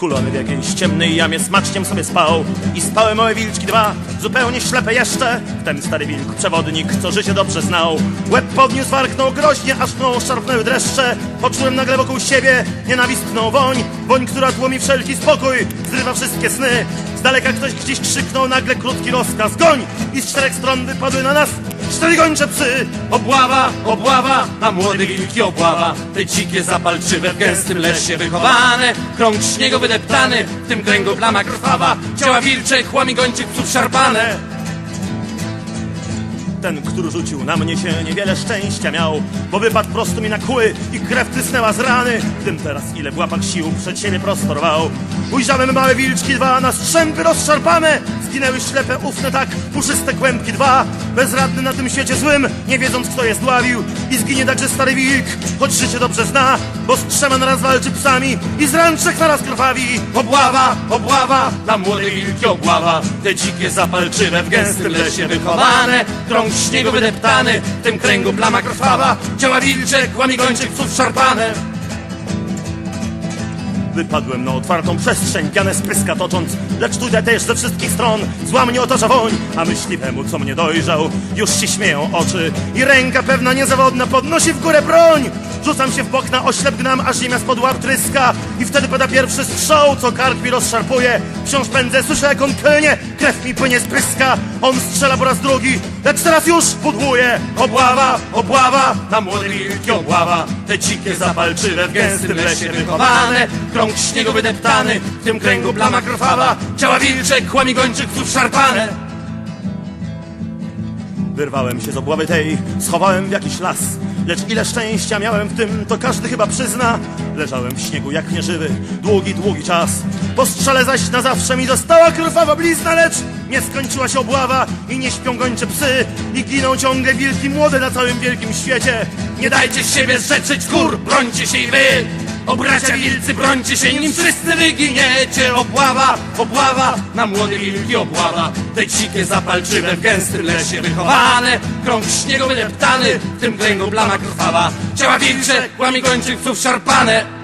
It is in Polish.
Skulony w jakiejś ciemnej jamie smaczkiem sobie spał. I spały małe wilczki dwa, zupełnie ślepe jeszcze. Ten stary wilk, przewodnik, co życie dobrze znał. Łeb podniósł, warknął groźnie, aż mną szarpnęły dreszcze. Poczułem nagle wokół siebie nienawistną woń. Woń, która tłomi wszelki spokój, zrywa wszystkie sny. Z daleka ktoś gdzieś krzyknął nagle krótki rozkaz. Goń! I z czterech stron wypadły na nas cztery gończe psy Obława, obława, a młode wilki obława. Te dzikie zapalczywe w gęstym lesie wychowane. Krąg śniegu wydeptany, w tym kręgu plama krwawa. Ciała wilcze, chłami gończych psów szarpane Ten, który rzucił na mnie się niewiele szczęścia miał Bo wypadł prosto mi na kły i krew trysnęła z rany. Tym teraz ile w łapach sił przed siebie prostorwał Ujrzałem małe wilczki dwa na strzępy rozszarpane. Zginęły ślepe, ufne tak, puszyste kłębki dwa. Bezradny na tym świecie złym, nie wiedząc kto jest dławił I zginie także stary wilk, choć życie dobrze zna Bo z trzema naraz walczy psami i z trzech naraz krwawi. Obława, obława, na młode wilki obława Te dzikie zapalczywe w gęstym lesie wychowane. Krąg śniegu wydeptany, w tym kręgu plama krwawa. Ciała wilcze, chłami gończych psów szarpane Wypadłem na otwartą przestrzeń, pianę z tocząc Lecz tutaj też ze wszystkich stron. Zła mnie otacza woń A myśliwemu, co mnie dojrzał, już się śmieją oczy I ręka pewna niezawodna podnosi w górę broń. Rzucam się w bok na oślep gnam, aż ziemia spod łap tryska. I wtedy pada pierwszy strzał, co kark mi rozszarpuje. Wciąż pędzę, słyszę jak on klnie, krew mi płynie z On strzela po raz drugi, lecz teraz już pudłuje Obława, obława, na młode wilki obława. Te dzikie zapalczywe w gęstym lesie wychowane Krąg śniegu wydeptany, w tym kręgu plama krwawa Ciała wilcze, chłami gończych psów szarpane Wyrwałem się z obławy tej, schowałem w jakiś las Lecz ile szczęścia miałem w tym, to każdy chyba przyzna. Leżałem w śniegu jak nieżywy, długi, długi czas. Po strzale zaś na zawsze mi została krwawa blizna Lecz nie skończyła się obława i nie śpią gończe psy. I giną ciągle wilki młode na całym wielkim świecie. Nie dajcie z siebie zrzeczyć gór, brońcie się i wy O bracia wilcy, brońcie się, nim wszyscy wyginiecie. Obława, obława, na młode wilki obława. Te dzikie zapalczywe w gęstym lesie wychowane. Krąg śniegu wydeptany, w tym kręgu plama krwawa. Ciała wilcze, kłami gończych psów szarpane